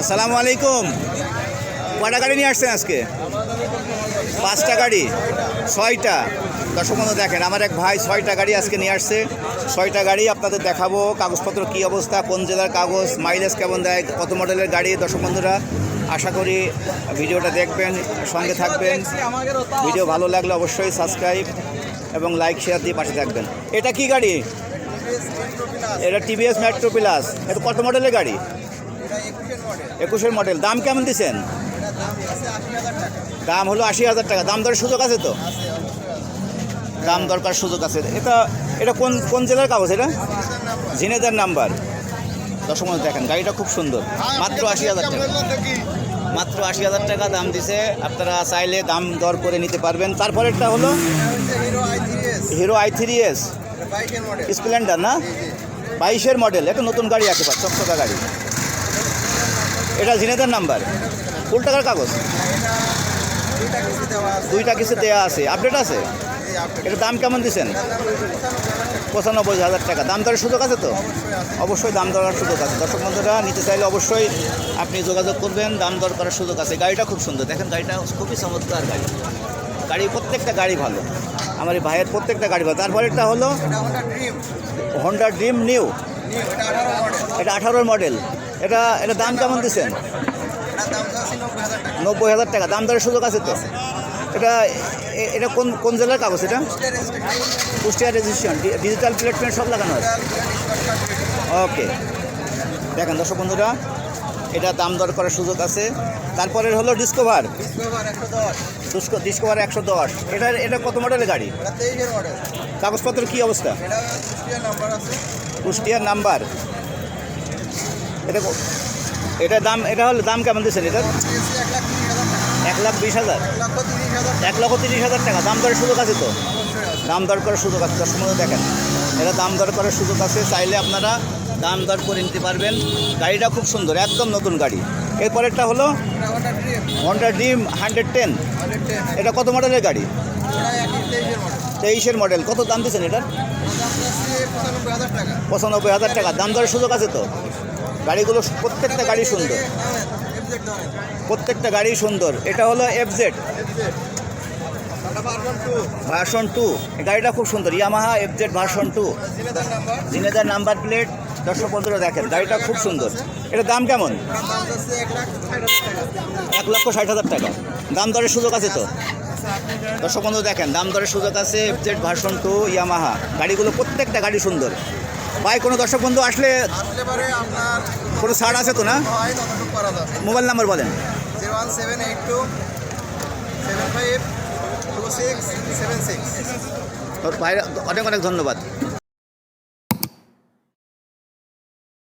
আসসালামু আলাইকুম। কটা গাড়ি নিয়ে আসছেন আজকে? পাঁচটা গাড়ি, ছয়টা। দর্শক বন্ধু, দেখেন, আমার এক ভাই ছয়টা গাড়ি আজকে নিয়ে আসছে। ছয়টা গাড়ি আপনাদের দেখাবো, কাগজপত্র কী অবস্থা, কোন জেলার কাগজ মাইলেজ কেমন দেয়, কত মডেলের গাড়ি, দর্শক বন্ধুরা, আশা করি ভিডিওটা দেখবেন, সঙ্গে থাকবেন। ভিডিও ভালো লাগলে অবশ্যই সাবস্ক্রাইব এবং লাইক শেয়ার দিয়ে পাশে থাকবেন। এটা কি গাড়ি? এটা টিভিএস মেট্রো প্লাস এটা কত মডেলের গাড়ি? একুশের মডেল। দাম কেমন দিচ্ছেন? দাম হলো আশি হাজার টাকা। দাম দরের সুযোগ আছে তো? দাম দরকার সুযোগ আছে। এটা এটা কোন কোন জেলার কাগজ এটা? ঝিনেদার নাম্বার। বন্ধু দেখেন, গাড়িটা খুব সুন্দর। মাত্র আশি হাজার টাকা। মাত্র আশি হাজার টাকা দাম দিছে। আপনারা চাইলে দাম দর করে নিতে পারবেন। তারপরেরটা হলো Hero I three S. Splendor না? বাইশের মডেল। একটা নতুন গাড়ি একেবারে চকচকা গাড়ি। এটা জিনেদার নাম্বার। ফুল টাকার কাগজ? দুইটা কিছু দেওয়া আছে। আপডেট আছে? এটার দাম কেমন দিচ্ছেন? পঁচানব্বই হাজার টাকা। দাম দরের সুযোগ আছে তো? অবশ্যই দাম দর করার সুযোগ আছে। দর্শক বন্ধুরা নিতে চাইলে অবশ্যই আপনি যোগাযোগ করবেন। দাম দর করার সুযোগ আছে। গাড়িটা খুব সুন্দর। দেখেন গাড়িটা খুবই চমৎকার গাড়ি। গাড়ি প্রত্যেকটা গাড়ি ভালো। আমার এই ভাইয়ের প্রত্যেকটা গাড়ি ভালো। তারপরেরটা হলো হন্ডা ড্রিম নিউ এটা আঠারোর মডেল এটা এটা দাম কেমন দিচ্ছেন? নব্বই হাজার টাকা দাম দরের সুযোগ আছে তো? এটা এটা কোন কোন জেলার কাগজ এটা? কুষ্টিয়া রেজিস্ট্রেশন ডিজিটাল প্লেটফর্ম সব লাগানো আছে? ওকে। দেখেন দর্শক বন্ধুরা এটা দাম দর করার সুযোগ আছে। তারপরে হলো ডিসকভার। ডিসকভার একশো দশ। এটার এটা কত মডেলের গাড়ি? কাগজপত্রের কী অবস্থা? কুষ্টিয়ার নাম্বার। এটা এটা দাম এটা হলো দাম কেমন দিচ্ছেন এটার এক লাখ বিশ হাজার। এক লক্ষ তিরিশ হাজার টাকা। দাম দরের সুযোগ আছে তো? দাম দর করার সুযোগ আছে। দশ দেখেন। এটা দাম দর করার সুযোগ আছে। চাইলে আপনারা দাম দর করে নিতে পারবেন। গাড়িটা খুব সুন্দর, একদম নতুন গাড়ি। এরপরেরটা হলো হন্ডা ড্রিম হান্ড্রেড টেন এটা কত মডেলের গাড়ি? তেইশের মডেল। কত দাম দিচ্ছেন এটার? পঁচানব্বই হাজার টাকা। দাম দরের সুযোগ আছে তো? গাড়িগুলো প্রত্যেকটা গাড়ি সুন্দর। প্রত্যেকটা গাড়ি সুন্দর। এটা হলো এফজেড ভার্সন টু। গাড়িটা খুব সুন্দর। Yamaha FZ version two. জিনেদার number plate দর্শক বন্ধুরা দেখেন। গাড়িটা খুব সুন্দর। এটা দাম কেমন? এক লক্ষ ষাট হাজার টাকা। দাম দরের সুযোগ আছে তো? দর্শক বন্ধু দেখেন। দাম দরের সুযোগ আছে এফজেড ভার্সন টু ইয়ামাহা গাড়িগুলো প্রত্যেকটা গাড়ি সুন্দর। ভাই কোনো দর্শক বন্ধু আসলে আপনার কোনো ছাড় আছে তো না? হয় ততটুকু করা যাবে। মোবাইল নাম্বার বলেন। Zero one seven eight two seven five two six seven six. ভাই অনেক অনেক ধন্যবাদ।